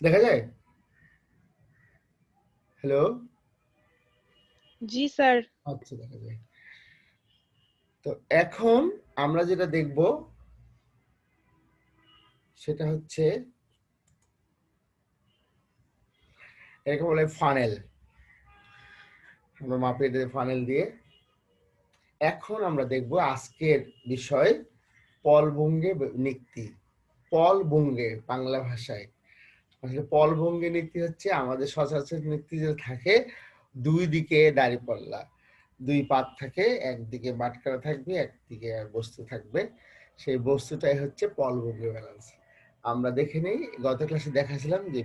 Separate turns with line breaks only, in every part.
দেখা যায়? হ্যালো
জি স্যার।
আচ্ছা দেখা যায়। তো এখন আমরা যেটা দেখব সেটা হচ্ছে এরকম বলে ফানেল আমরা মাপিয়ে দিয়ে ফানেল দিয়ে। এখন আমরা দেখব আজকের বিষয় পলভঙ্গে নীতি পলভঙ্গে বাংলা ভাষায়। আসলে পলভঙ্গে নীতি হচ্ছে আমাদের সচরাচর নীতি যে থাকে, দুই দিকে দাড়ি পল্লা। দুই পাত থাকে, একদিকে বাটকারা থাকবে, একদিকে বস্তু থাকবে। সেই বস্তুটাই হচ্ছে পলভঙ্গি ব্যালেন্স আমরা দেখে নিই, গত ক্লাসে দেখাছিলাম যে,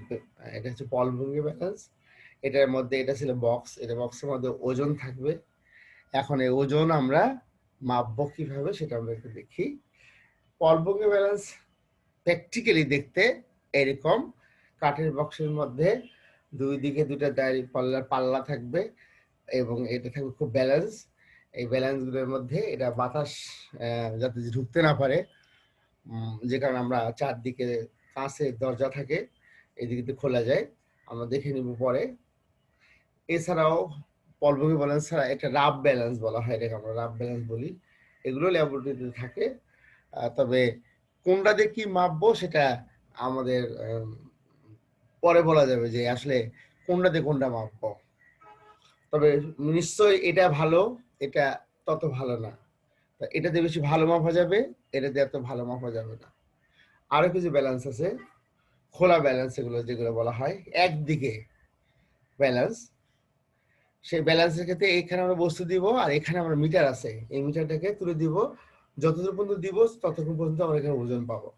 এটা হচ্ছে পলভঙ্গি ব্যালেন্স এটার মধ্যে এটা ছিল বক্স এটা বক্সের মধ্যে ওজন থাকবে। এখন এই ওজন আমরা মাপবো কীভাবে সেটা আমরা একটু দেখি পলভঙ্গি ব্যালেন্স প্র্যাকটিক্যালি দেখতে এরকম কাঠের বক্সের মধ্যে দুই দিকে দুটো দাড়ি পাল্লা পাল্লা থাকবে এবং এটা থাকবে খুব ব্যালেন্স এই ব্যালেন্সগুলোর মধ্যে এটা বাতাস যাতে ঢুকতে না পারে যে কারণে আমরা চারদিকে কাঁচের দরজা থাকে, এদিকে তো খোলা যায়, আমরা দেখে নিব পরে। এছাড়াও পলভূমি ব্যালেন্স ছাড়া একটা রাব ব্যালেন্স বলা হয়, এটাকে আমরা রাব ব্যালেন্স বলি। এগুলো ল্যাবরেটরিতে থাকে। তবে কোনটা দিয়ে কি মাপবো সেটা আমাদের পরে বলা যাবে যে আসলে কোনটা দিয়ে কোনটা মাপবো তবে নিশ্চয়ই এটা ভালো, এটা তত ভালো না। তা এটাতে বেশি ভালো মাপা যাবে, এটাতে এত ভালো মাপা যাবে না। আরও কিছু ব্যালেন্স আছে, খোলা ব্যালেন্স এগুলো যেগুলো বলা হয়, একদিকে ব্যালেন্স সেই ব্যালেন্সের ক্ষেত্রে এখানে আমরা বস্তু দিব আর এখানে আমরা মিটার আছে, এই মিটারটাকে তুলে দিব। যতদূর পর্যন্ত দিব, ততক্ষণ পর্যন্ত আমরা এখানে ওজন পাবো।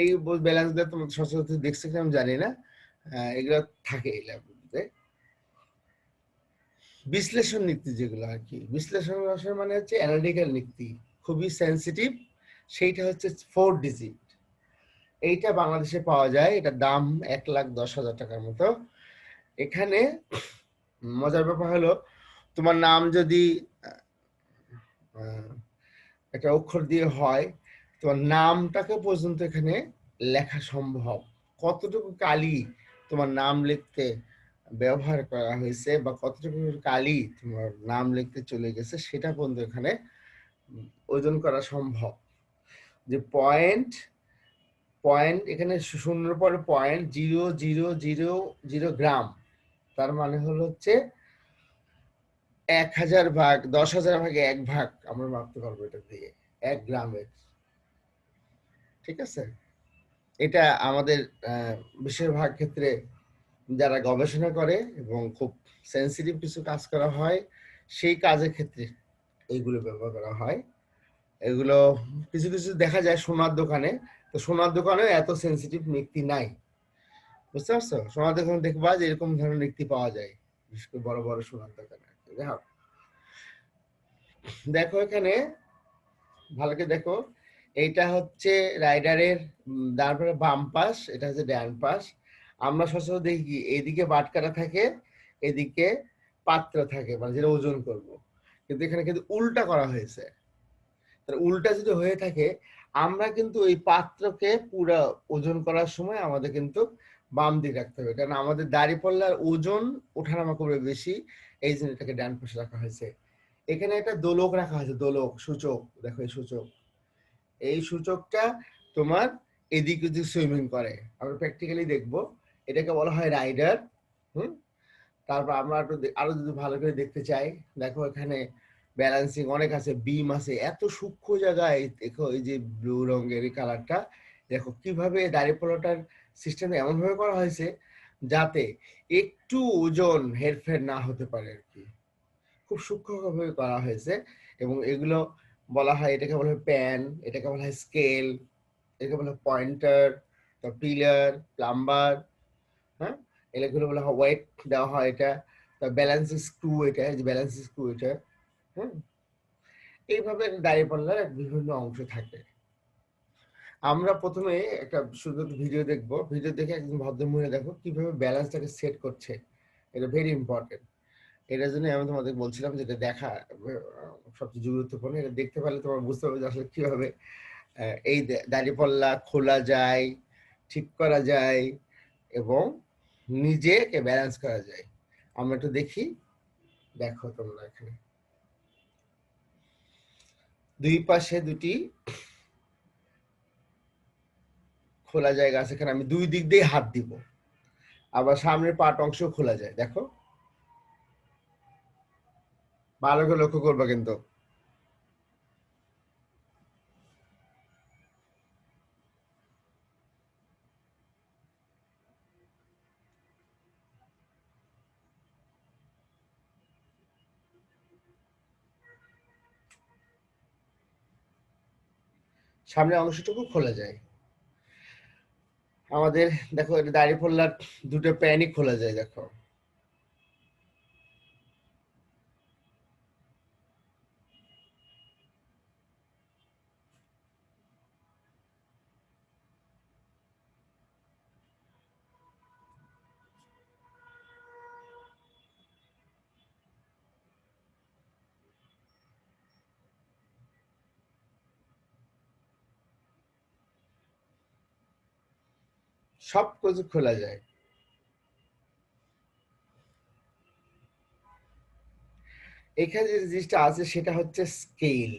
এই ব্যালেন্সগুলো তোমার সচরাচর দেখছে কিনা আমি জানি না। এগুলো থাকে এই ল্যাবগুলোতে বিশ্লেষণ নীতি যেগুলো আর কি। বিশ্লেষণ মানে হচ্ছে অ্যানালিটিক্যাল নীতি। খুবই সেন্সিটিভ সেইটা হচ্ছে ফোর ডিজিট এইটা বাংলাদেশে পাওয়া যায় এটা দাম এক লাখ দশ হাজার টাকার মতো। এখানে মজার ব্যাপার হলো, তোমার নাম যদি একটা অক্ষর দিয়ে হয়, তোমার নামটাকে পর্যন্ত এখানে লেখা সম্ভব। কতটুকু কালি তোমার নাম লিখতে ব্যবহার করা হয়েছে বা কতটুকু কালি তোমার নাম লিখতে চলে গেছে, সেটা পর্যন্ত এখানে ওজন করা সম্ভব। যে পয়েন্ট পয়েন্ট এখানে শূন্যর পরে point zero zero zero zero gram তার মানে হলো হচ্ছে এক হাজার ভাগ, দশ হাজার ভাগে এক ভাগ আমরা মাপতে পারব এটা দিয়ে, এক গ্রামের। ঠিক আছে? এটা আমাদের বেশিরভাগ ক্ষেত্রে যারা গবেষণা করে এবং খুব সেন্সিটিভ কিছু কাজ করা হয়, সেই কাজের ক্ষেত্রে এইগুলো ব্যবহার করা হয়। এগুলো কিছু কিছু দেখা যায় সোনার দোকানে। তো সোনার দোকানে এত সেন্সিটিভ ব্যক্তি নাই। বুঝতে পারছ? সোনার দোকানে দেখবা যে এরকম ধরনের ব্যক্তি পাওয়া যায়। বিশেষ করে বড় বড় সোনার দোকানে। দেখো এখানে, ভালোকে দেখো। এইটা হচ্ছে রাইডারের তারপরে বাম পাশ, এটা হচ্ছে ডান পাশ। আমরা সচরাচর দেখি কি, এদিকে বাটকারা থাকে, এদিকে পাত্র থাকে মানে যেটা ওজন করব। কিন্তু এখানে কিন্তু উল্টা করা হয়েছে। উল্টা যদি হয়ে থাকে, আমরা কিন্তু ওই পাত্রকে পুরো ওজন করার সময় আমাদের কিন্তু বাম দিকে রাখতে হবে। কারণ আমাদের দাড়ি পল্লার ওজন ওঠানামা করবে বেশি, এই জন্য এটাকে ডান পাশে রাখা হয়েছে। এখানে একটা দোলক রাখা হয়েছে, দোলক, সূচক, দেখো এই সূচক। এই সূচকটা তোমার এদিক ওদিক সুইমিং করে। আমরা প্র্যাকটিক্যালি দেখব। এটাকে বলা হয় রাইডার হুম? তারপর আমরা একটু আরও যদি ভালো করে দেখতে চাই, দেখো এখানে ব্যালেন্সিং অনেক আছে বিম আছে, এত সূক্ষ্ম জায়গায় দেখো এই যে ব্লু রঙের কালারটা দেখো কীভাবে দাড়ি পলোটার সিস্টেম এমন ভাবে করা হয়েছে যাতে একটু ওজন হেরফের না হতে পারে আর কি। খুব সূক্ষ্মভাবে করা হয়েছে এবং এগুলো বলা হয় এটাকে বলা হয় প্যান, এটাকে বলা হয় স্কেল, এটাকে বলা হয় পয়েন্টার পিলার, প্লাম্বার হ্যাঁ? এগুলো বলা হয় ওয়েট দেওয়া হয় এটা। ব্যালেন্স স্ক্রু এটা যে ব্যালেন্স স্ক্রু এটা হ্যাঁ? এইভাবে দাঁড়িয়ে পাল্লার বিভিন্ন অংশ থাকে। আমরা প্রথমে একটা সুন্দর ভিডিও দেখব। ভিডিও দেখে একজন ভদ্রমহিলা দেখো কীভাবে ব্যালেন্সটাকে সেট করছে। এটা ভেরি ইম্পর্টেন্ট এটার জন্য আমি তোমাদের বলছিলাম যেটা দেখা সবচেয়ে গুরুত্বপূর্ণ। এটা দেখতে পারলে তোমার বুঝতে পারবে যে আসলে কীভাবে এই দাঁড়িয়ে পাল্লা খোলা যায়, ঠিক করা যায় এবং নিজেকে ব্যালেন্স করা যায়। আমরা একটু দেখি, দেখো তোমরা এখানে। দুই পাশে দুটি খোলা জায়গা আছে এখানে, আমি দুই দিক দিয়ে হাত দিব। আবার সামনের পাট অংশ খোলা যায়, দেখো। ভালো করে লক্ষ্য করবা কিন্তু। সামনের অংশটুকু খোলা যায়। আমাদের, দেখো এটা দাড়ি ফোল্লার দুটো প্যানিক খোলা যায়, দেখো। সব কিছু খোলা যায়। এখানে যে জিনিসটা আছে সেটা হচ্ছে স্কেল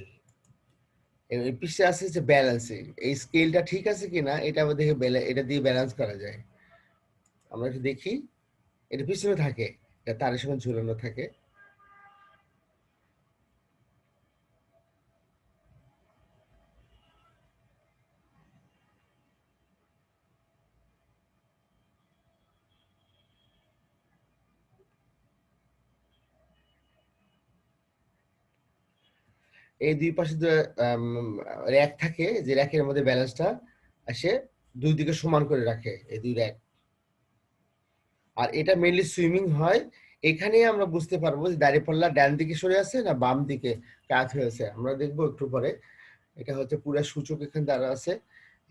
এই পিসে আছে যে ব্যালেন্সিং এই স্কেলটা ঠিক আছে কিনা, এটা আবার দেখে এটা দিয়ে ব্যালেন্স করা যায়। আমরা একটু দেখি। এটা পিছনে থাকে, এটা তারের সঙ্গে ঝুলানো থাকে। এই দুই পাশে যে র্যাক থাকে, যে র্যাকের মধ্যে ব্যালেন্সটা আসে, দুই দিকে সমান করে রাখে এই দুই র্যাক। আর এটা মেনলি সুইমিং হয়। এখানেই আমরা বুঝতে পারব যে দাঁড়িপাল্লা ডান দিকে সরে আছে না বাম দিকে কাত হয়েছে আমরা দেখব একটু পরে। এটা হচ্ছে পুরো সূচক এখানে দ্বারা আছে।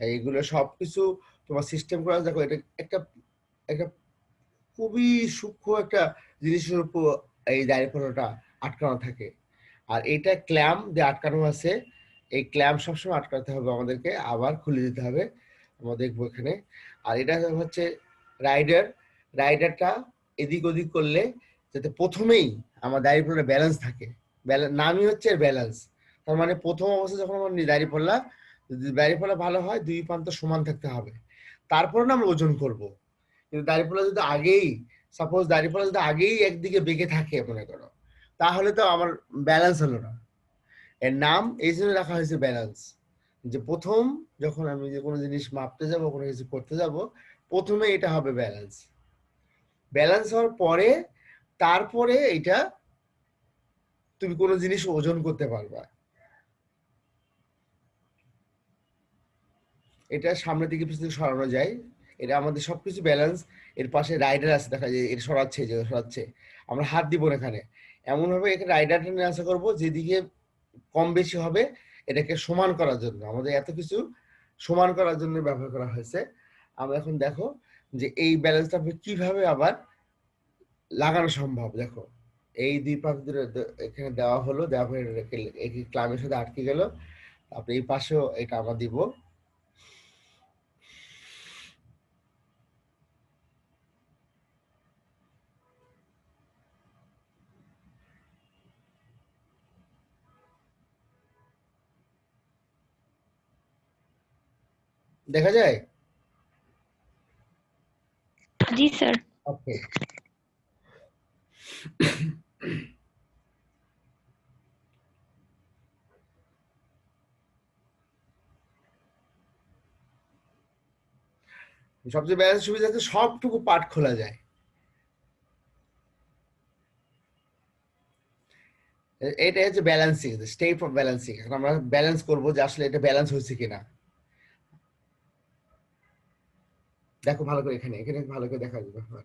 এইগুলো সবকিছু তোমার সিস্টেম করা দেখো, এটা একটা একটা খুবই সূক্ষ্ম একটা জিনিসের উপর এই দাঁড়িপাল্লাটা আটকানো থাকে। আর এটা ক্ল্যাম দিয়ে আটকানো আছে। এই ক্ল্যাম সবসময় আটকাতে হবে আমাদেরকে, আবার খুলে দিতে হবে। আমরা দেখব এখানে। আর এটা হচ্ছে রাইডার রাইডারটা এদিক ওদিক করলে যাতে প্রথমেই আমার দাঁড়িয়ে পড়লে ব্যালেন্স থাকে। নামই হচ্ছে ব্যালেন্স তার মানে প্রথম অবস্থা যখন আমার দাঁড়িয়ে পড়লা যদি দাঁড়িয়ে পড়া ভালো হয়, দুই প্রান্ত সমান থাকতে হবে। তারপরে না আমরা ওজন করব। কিন্তু দাঁড়িয়ে পড়া যদি আগেই সাপোজ দাঁড়িয়ে পড়া যদি আগেই একদিকে বেঁকে থাকে, মনে করো তাহলে তো আমার ব্যালেন্স হলো না। এর নাম এই জন্য রাখা হয়েছে ব্যালেন্স যে প্রথম যখন আমি যে কোনো জিনিস মাপতে যাব, কোনো কিছু করতে যাব, প্রথমে এটা হবে ব্যালেন্স ব্যালেন্স হওয়ার পরে, তারপরে এটা তুমি কোনো জিনিস ওজন করতে পারবা। এটা সামনের দিকে পিছনে সরানো যায়। এটা আমাদের সবকিছু ব্যালেন্স এর পাশে রাইডার আছে, দেখা যায় এটা সরাচ্ছে, যে সরাচ্ছে। আমরা হাত দিব এখানে। এমন ভাবে এখানে রাইডারটা নিয়ে আসা করব যেদিকে কম বেশি হবে, এটাকে সমান করার জন্য। আমাদের এত কিছু সমান করার জন্য ব্যবহার করা হয়েছে। আমরা এখন দেখো যে এই ব্যালেন্সটা কীভাবে আবার লাগানো সম্ভব, দেখো। এই দুই ধরে এখানে দেওয়া হলো, দেওয়া হয়ে ক্লামের সাথে আটকে গেল। তারপরে এই পাশেও এটা আমরা দিব। দেখা যায়?
জি স্যার।
ওকে সবচেয়ে ব্যাস সুবিধা হচ্ছে সবটুকু পাঠ খোলা যায়। এটা হচ্ছে ব্যালেন্সিং স্টেপ অফ ব্যালেন্সিং আমরা ব্যালেন্স করব যে আসলে এটা ব্যালেন্স হয়েছে কিনা। দেখো ভালো করে এখানে এখানে ভালো করে দেখা যাবে আমার।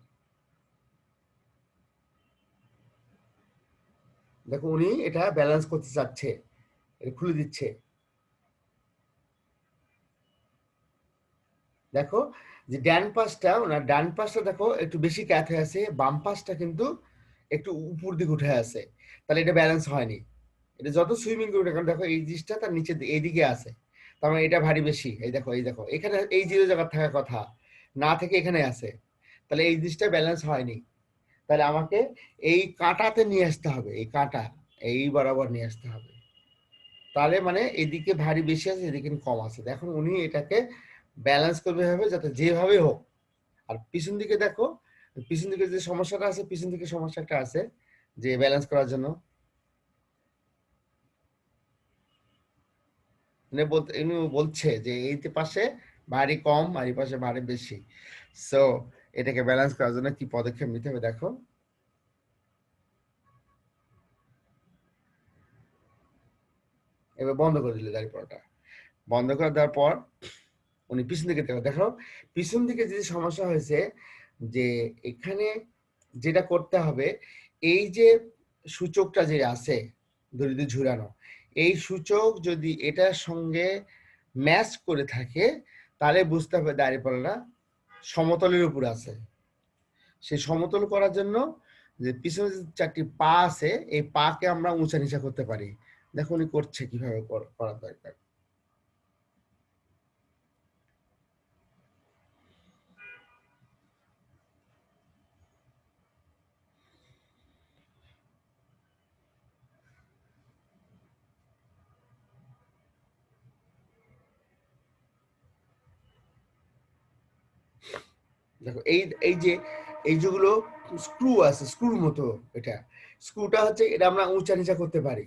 দেখো উনি এটা ব্যালেন্স করতে চাচ্ছে, এটা খুলে দিচ্ছে। দেখো যে ডান পাশটা, ওনার ডান পাশটা দেখো একটু বেশি ক্যাথ হয়ে আছে, বাম পাশটা কিন্তু একটু উপর দিকে উঠে আছে। তাহলে এটা ব্যালেন্স হয়নি। এটা যত সুইমিং করবে এখন দেখো এই জিনিসটা তার নিচে এইদিকে আছে। তার মানে এটা ভারী বেশি। এই দেখো এই দেখো, এখানে এই জিরো জায়গা থাকার কথা। না থেকে এখানে আছে তাহলে এই জিনিসটা ব্যালেন্স হয়নি। তাহলে আমাকে এই কাঁটাতে নিয়ে আসতে হবে, এই কাঁটা, এই বরাবর নিয়ে আসতে হবে। তাহলে মানে এদিকে ভারী বেশি আছে, এদিকে কম আছে। এখন উনি এটাকে ব্যালেন্স করবে হবে যাতে যেভাবে হোক। আর পিছন দিকে দেখো, পিছন দিকে যে সমস্যাটা আছে, পিছন দিকে সমস্যাটা আছে যে ব্যালেন্স করার জন্য। বলছে যে এই পাশে ভারী কম আর পাশে ভারী বেশি। সো এটাকে ব্যালেন্স করার জন্য কি পদক্ষেপ নিতে হবে দেখো। এবার বন্ধ করে দিলে দাঁড়িয়ে পড়াটা। বন্ধ করে দেওয়ার পর উনি পিছন দিকে দেখো দেখো, পিছন দিকে যে সমস্যা হয়েছে যে এখানে যেটা করতে হবে, এই যে সূচকটা যে আছে দরিদ্র ঝুরানো, এই সূচক যদি এটার সঙ্গে ম্যাচ করে থাকে তাহলে বুঝতে হবে দাঁড়িপাল্লা সমতলের উপর আছে। সেই সমতল করার জন্য যে পিছনে চারটি পা আছে, এই পাকে আমরা উঁচা নিচা করতে পারি। দেখো উনি করছে কীভাবে, কর- করার দরকার। দেখো, এই এই যে, এই যেগুলো স্ক্রু আছে স্ক্রুর মতো এটা স্ক্রুটা হচ্ছে এটা আমরা উঁচা নিচা করতে পারি।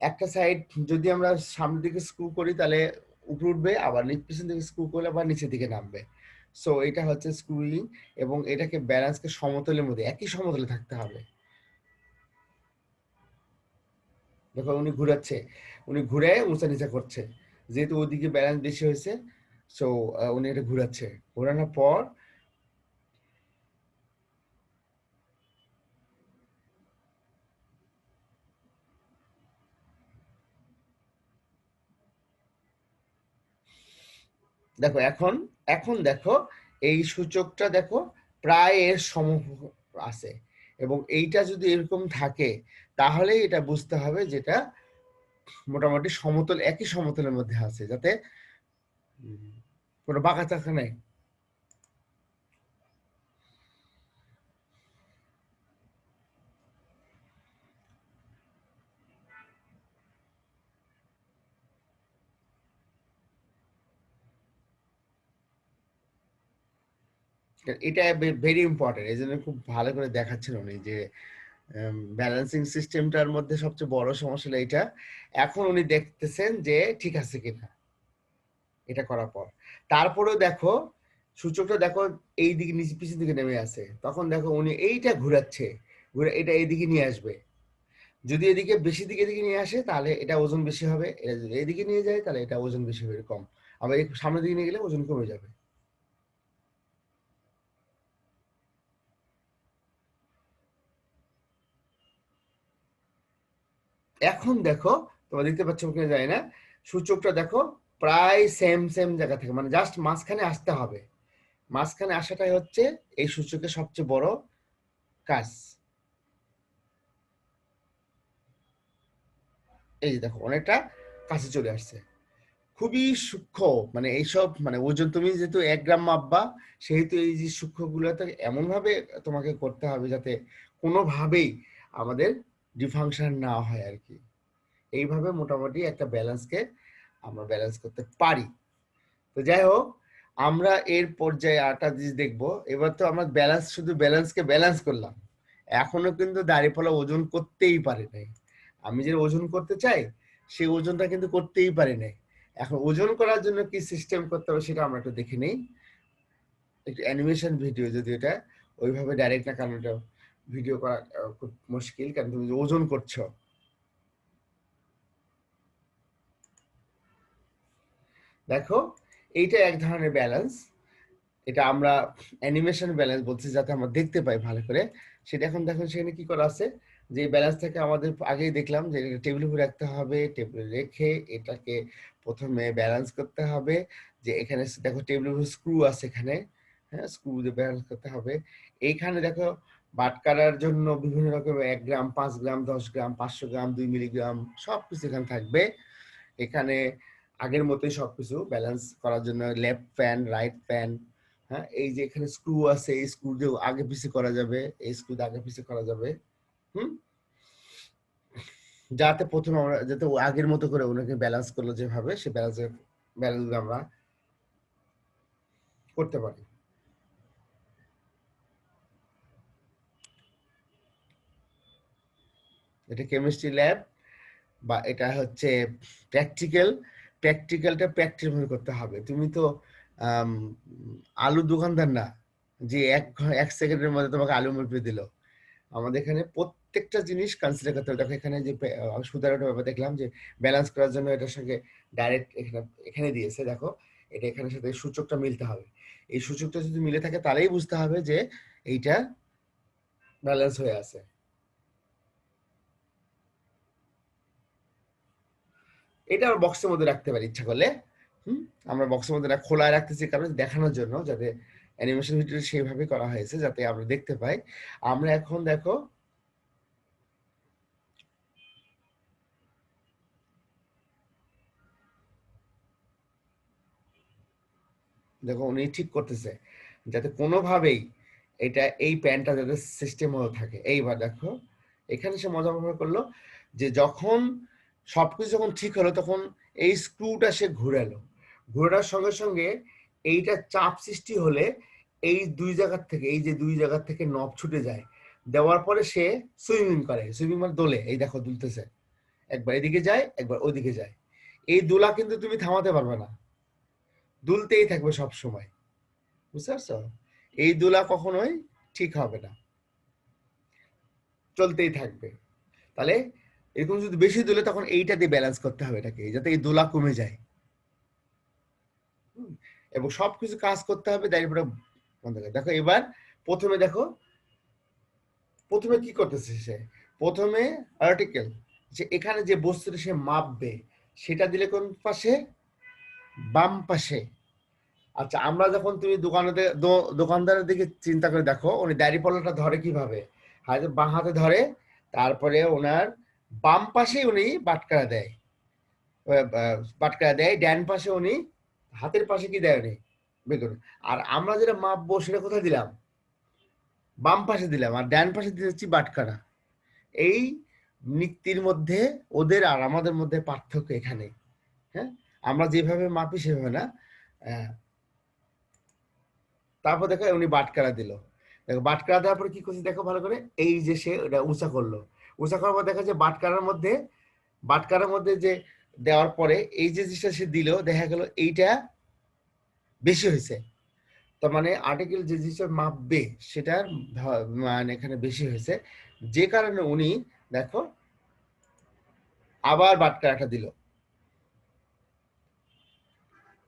একটা সাইড যদি আমরা সামনের দিকে স্ক্রু করি, তাহলে উপরে উঠবে, আবার নিচ, পিছন দিকে স্ক্রু করলে আবার নিচের দিকে নামবে। সো এটা হচ্ছে স্ক্রুইং এবং এটাকে ব্যালেন্সকে সমতলের মধ্যে, একই সমতলে থাকতে হবে। দেখো, উনি ঘুরাচ্ছে, উনি ঘুরে উঁচা নিচা করছে, যেহেতু ওদিকে ব্যালেন্স বেশি হয়েছে সো উনি এটা ঘুরাচ্ছে। ঘোরানোর পর দেখো, এখন এখন দেখো, এই সূচকটা দেখো প্রায় এর সম আছে। এবং এইটা যদি এরকম থাকে তাহলে এটা বুঝতে হবে যেটা মোটামুটি সমতল, একই সমতলের মধ্যে আছে, যাতে কোনো বাঁকা চাকা নেই। এটা ভেরি ইম্পর্টেন্ট এই জন্য খুব ভালো করে দেখাচ্ছেন উনি যে ব্যালেন্সিং সিস্টেমটার মধ্যে সবচেয়ে বড় সমস্যা হলো এটা। এখন উনি দেখতেছেন যে, ঠিক আছে কিনা, এটা করার পর। তারপরেও দেখো, সূচকটা দেখো এই দিকে নিচে পিছন দিকে নেমে আসে তখন দেখো উনি এইটা ঘুরাচ্ছে, ঘুরে এটা এইদিকে নিয়ে আসবে। যদি এদিকে বেশি দিকে এদিকে নিয়ে আসে, তাহলে এটা ওজন বেশি হবে। এটা যদি এদিকে নিয়ে যায়, তাহলে এটা ওজন বেশি হবে কম আবার সামনের দিকে নিয়ে গেলে ওজন কমে যাবে। এখন দেখো, তোমরা দেখতে পাচ্ছ কিনা যায় না, সূচকটা দেখো প্রায় সেম সেম জায়গা থেকে মানে জাস্ট মাঝখানে আসতে হবে। মাঝখানে আসাটাই হচ্ছে এই সূচকের সবচেয়ে বড় কাজ। এই যে দেখো, অনেকটা কাছে চলে আসছে। খুবই সূক্ষ্ম মানে এইসব মানে ওজন, তুমি যেহেতু এক গ্রাম মাপবা, সেহেতু এই যে সূক্ষ্মগুলোতে এমন ভাবে তোমাকে করতে হবে যাতে কোনোভাবেই আমাদের ডিফাংশন না হয় আর কি। এইভাবে মোটামুটি একটা ব্যালেন্সকে আমরা ব্যালেন্স করতে পারি। তো যাই হোক, আমরা এর পর্যায়ে আরেকটা জিনিস দেখব। এবার তো আমরা ব্যালেন্স শুধু ব্যালেন্সকে ব্যালেন্স করলাম। এখনও কিন্তু দাঁড়িপাল্লা ওজন করতেই পারে নাই। আমি যে ওজন করতে চাই সেই ওজনটা কিন্তু করতেই পারে নাই। এখন ওজন করার জন্য কি সিস্টেম করতে হবে সেটা আমরা একটু দেখে নেই। একটু অ্যানিমেশন ভিডিও যদি এটা ওইভাবে ডাইরেক্ট না কারণ এটা ভিডিও করা খুব মুশকিল, কারণ তুমি ওজন করছ। দেখো, এইটা এক ধরনের ব্যালেন্স এটা আমরা অ্যানিমেশন ব্যালেন্স বলছি, যাতে আমরা দেখতে পাই ভালো করে। সেটা এখন দেখো, সেখানে কি করা আছে? যে ব্যালেন্স থেকে আমাদের আগেই দেখলাম, যে টেবিল উপরে রাখতে হবে টেবিলে রেখে এটাকে প্রথমে ব্যালেন্স করতে হবে। যে এখানে দেখো টেবিলের উপর স্ক্রু আছে এখানে। হ্যাঁ স্ক্রু দিয়ে ব্যালেন্স করতে হবে। এইখানে দেখো বাট কাটার জন্য বিভিন্ন রকমের এক গ্রাম, পাঁচ গ্রাম, দশ গ্রাম, পাঁচশো গ্রাম, দুই মিলিগ্রাম সব কিছু এখানে থাকবে। এখানে আগের মতোই সবকিছু ব্যালেন্স করার জন্য লেফট প্যান রাইট প্যান হ্যাঁ? এই যে এখানে স্ক্রু আছে, এই স্ক্রু দিয়ে আগে পিছে করা যাবে, এই স্ক্রু দিয়ে আগে পিছে করা যাবে, হুম? যাতে প্রথমে আমরা, যাতে আগের মতো করে ওনাকে ব্যালেন্স করল যেভাবে, সে ব্যালেন্সে ব্যালেন্স আমরা করতে পারি। এটা কেমিস্ট্রি ল্যাব বা এটা হচ্ছে প্র্যাকটিক্যাল প্র্যাকটিক্যালটা প্র্যাকটিস ভাবে করতে হবে। তুমি তো আলু দোকানদার না, যে এক এক সেকেন্ডের মধ্যে তোমাকে আলু মেপে দিল। আমাদের এখানে প্রত্যেকটা জিনিস কনসিডার করতে হবে। দেখো, এখানে যে একটা ব্যাপার দেখলাম যে ব্যালেন্স করার জন্য এটার সঙ্গে ডাইরেক্ট এখানে এখানে দিয়েছে। দেখো, এটা এখানের সাথে সূচকটা মিলতে হবে। এই সূচকটা যদি মিলে থাকে, তাহলেই বুঝতে হবে যে এইটা ব্যালেন্স হয়ে আছে। এটা আমরা বক্সের মধ্যে রাখতে পারি, ইচ্ছা করলে। হুম? আমরা বক্সের মধ্যে খোলা রাখতেছি কারণ দেখানোর জন্য, যাতে অ্যানিমেশন ভিডিও সেইভাবে করা হয়েছে যাতে আমরা দেখতে পাই। আমরা এখন দেখো দেখো উনি ঠিক করতেছে, যাতে কোনোভাবেই এটা, এই প্যান্টটা যাতে সিস্টেম হয়ে থাকে। এইবার দেখো, এখানে সে মজা করল যে যখন সবকিছু যখন ঠিক হলো, তখন এই স্ক্রুটা সে ঘুরালো। ঘোরানোর সঙ্গে সঙ্গে এইটা চাপ সৃষ্টি হলে এই দুই জায়গার থেকে, এই যে দুই জায়গার থেকে নব ছুটে যায়। দেওয়ার পরে সে সুইমিং করে। সুইমিং মানে দোলে। এই দেখো দুলতেছে। একবার এদিকে যায়, একবার ওদিকে যায়। এই দোলা কিন্তু তুমি থামাতে পারবে না। দুলতেই থাকবে সব সময় বুঝতে পারছ? এই দোলা কখনোই ঠিক হবে না। চলতেই থাকবে। তাহলে এরকম যদি বেশি দোলে, তখন এইটা দিয়ে ব্যালেন্স করতে হবে এটাকে, যাতে এই দোলা কমে যায়। এবং সবকিছু কাজ করতে হবে দাঁড়িয়ে বন্ধ করে। দেখো এবার প্রথমে দেখো, প্রথমে কি করতেছে সে? প্রথমে আর্টিকেল যে এখানে যে বস্তুটা সে মাপবে, সেটা দিলে কোন পাশে? বাম পাশে। আচ্ছা আমরা যখন তুমি দোকানে দোকানদারের দিকে চিন্তা করে দেখো, উনি দাড়ি পাল্লাটা ধরে কীভাবে? হাতে বাঁ হাতে ধরে, তারপরে ওনার বাম পাশে উনি বাটকারা দেয়। বাটকারা দেয়, ডান পাশে উনি, হাতের পাশে কি দেয় উনি? বেগুন। আর আমরা যেটা মাপবো সেটা কোথায় দিলাম? বাম পাশে দিলাম, আর ডান পাশে দিচ্ছি বাটকারা। এই নীতির মধ্যে, ওদের আর আমাদের মধ্যে পার্থক্য এখানে। হ্যাঁ? আমরা যেভাবে মাপি সেভাবে না। তারপর দেখো উনি বাটকারা দিল। দেখো বাটকারা দেওয়ার পরে কি করছে দেখো ভালো করে? এই যে সে ওটা উঁচা করল। উঁচা করার পর দেখা যায় বাটকারার মধ্যে বাটকারার মধ্যে যে দেওয়ার পরে এই যে জিনিসটা সে দিল, দেখা গেল এইটা বেশি হয়েছে। তার মানে আর্টিকেল যে জিনিসটা মাপবে সেটার মানে এখানে বেশি হয়েছে। যে কারণে উনি, দেখো, আবার বাটকারাটা দিল।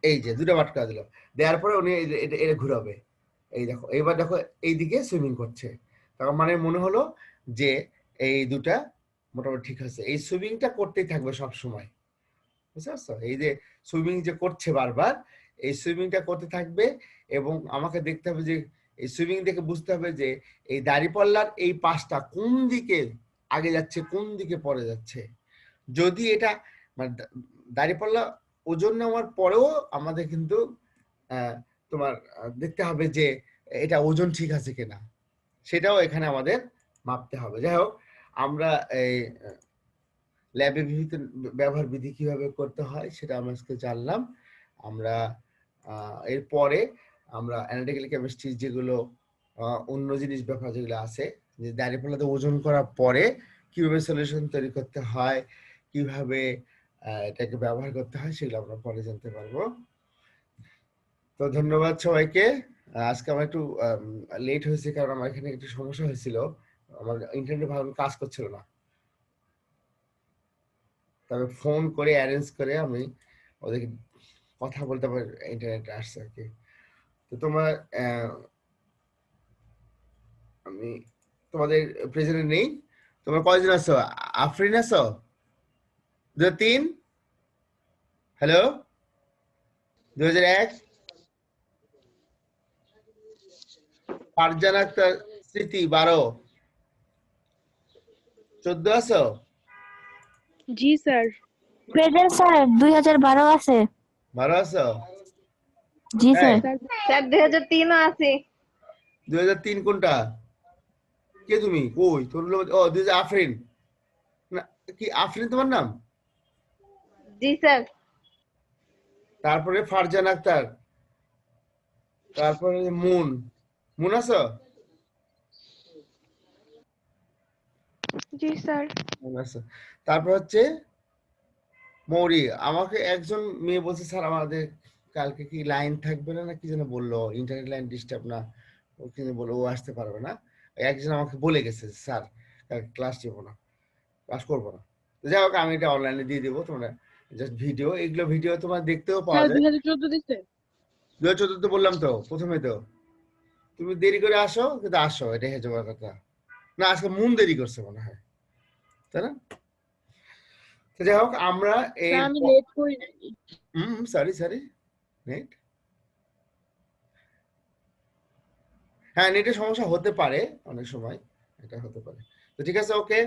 এই যে দুটো বাটকা দিল। দেওয়ার পরে উনি এটা ঘুরাবে। এই দেখো এইবার দেখো এইদিকে সুইমিং করছে। তার মানে মনে হলো যে এই দুটা মোটামুটি ঠিক আছে। এই সুইমিংটা করতেই থাকবে সব সময় বুঝতে পারছ? এই যে সুইমিং যে করছে বারবার, এই সুইমিংটা করতে থাকবে এবং আমাকে দেখতে হবে যে, এই সুইমিং দেখে বুঝতে হবে যে, এই দাড়িপাল্লার এই পাশটা কোন দিকে আগে যাচ্ছে, কোন দিকে পরে যাচ্ছে। যদি এটা মানে দাড়িপাল্লা ওজন নেওয়ার পরেও আমাদের কিন্তু তোমার দেখতে হবে যে, এটা ওজন ঠিক আছে কিনা। সেটাও এখানে আমাদের মাপতে হবে। যাই হোক আমরা এই ল্যাবে বিভিন্ন ব্যবহার বিধি কীভাবে করতে হয় সেটা আমরা আজকে জানলাম। আমরা এরপরে আমরা অ্যানালিটিক্যাল কেমিস্ট্রি যেগুলো অন্য জিনিস ব্যাপার যেগুলো আছে, যে দাঁড়িয়ে ওজন করার পরে কীভাবে সলিউশন তৈরি করতে হয়, কীভাবে এটাকে ব্যবহার করতে হয় সেগুলো আমরা পরে জানতে পারব। তো ধন্যবাদ সবাইকে। আজকে আমার একটু লেট হয়েছে কারণ আমার এখানে একটু সমস্যা হয়েছিল। আমার ইন্টারনেট ভালো কাজ করছিল না। তবে ফোন করে অ্যারেঞ্জ করে আমি ওদেরকে কথা বলতে পারি ইন্টারনেট আসছে আর কি তো তোমার আমি তোমাদের প্রেজেন্টে নেই। তোমরা কয়জন আছো? আফরিন আছো? দু তিন? হ্যালো দু হাজার এক? ফারজান আক্তার, স্মৃতি, বারো? চোদ্দ আছো?
জি স্যার।
প্রেজেন্ট স্যার দুই হাজার বারো আছে।
আছো?
জি
হ্যাঁ।
স্যার।
স্যার দুই হাজার তিনও আছে।
দুই হাজার তিন কোনটা? কে তুমি? কই? তোর ও দুই হাজার আফরিন। না কি আফরিন তোমার নাম?
জি স্যার।
তারপরে ফারজান আক্তার। তারপরে মুন। মুন আছো?
জি স্যার।
তারপর হচ্ছে মৌরি আমাকে একজন মেয়ে বলছে স্যার আমাদের কালকে কি লাইন থাকবে না? কি যেন বলল? ইন্টারনেট লাইন ডিস্টার্ব না? ও কি বলল? ও আসতে পারবে না? একজন আমাকে বলে গেছে স্যার ক্লাস নেব না ক্লাস করব না। যাই হোক আমি এটা অনলাইনে দিয়ে দেবো তোমরা। জাস্ট ভিডিও এগুলো ভিডিও তোমার দেখতেও পাওয়া যায়।
দুই হাজার চোদ্দ দিচ্ছে
দু হাজার চোদ্দ বললাম তো প্রথমে তো। তুমি দেরি করে আসো কিন্তু আসো এটাই হচ্ছে কথা। না আজকে মন দেরি করছে মনে হয়। তাই না? তো যাই হোক আমরা এই হুম সরি সরি নেট হ্যাঁ নেটের সমস্যা হতে পারে অনেক সময় এটা হতে পারে। তো ঠিক আছে ওকে